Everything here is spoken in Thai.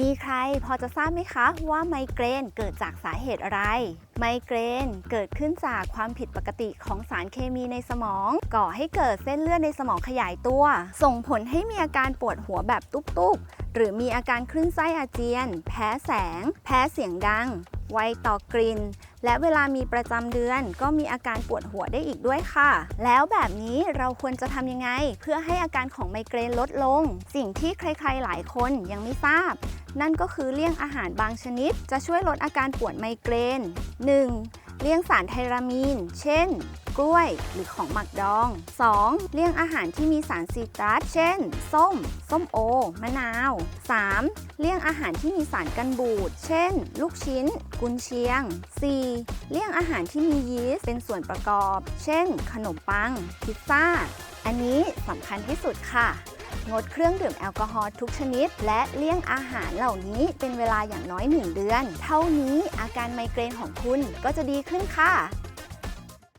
มีใครพอจะทราบไหมคะ ว่าไมเกรนเกิดจากสาเหตุอะไร ไมเกรนเกิดขึ้นจากความผิดปกติของสารเคมีในสมอง ก่อให้เกิดเส้นเลือดในสมองขยายตัว ส่งผลให้มีอาการปวดหัวแบบตุ๊บๆ หรือมีอาการคลื่นไส้อาเจียน แพ้แสง แพ้เสียงดัง ไวต่อกลิ่นและเวลามีประจำเดือนก็มีอาการปวดหัวได้อีกด้วยค่ะ แล้วแบบนี้เราควรจะทำยังไง เพื่อให้อาการของไมเกรนลดลง สิ่งที่ใครๆหลายคนยังไม่ทราบ นั่นก็คือเลี่ยงอาหารบางชนิด จะช่วยลดอาการปวดไมเกรน 1. เลี่ยงสารไทรามีน เช่น กล้วยหรือของหมักดอง 2. เลี่ยงอาหารที่มีสารซีตรัส เช่น ส้ม ส้มโอ มะนาว 3. เลี่ยงอาหารที่มีสารกันบูด เช่น ลูกชิ้น กุนเชียง 4. เลี่ยงอาหารที่มียีสต์เป็นส่วนประกอบ เช่น ขนมปัง พิซซ่า อันนี้สำคัญที่สุดค่ะ งดเครื่องดื่มแอลกอฮอล์ทุกชนิด และเลี่ยงอาหารเหล่านี้เป็นเวลาอย่างน้อย 1 เดือน เท่านี้อาการไมเกรนของคุณก็จะดีขึ้นค่ะ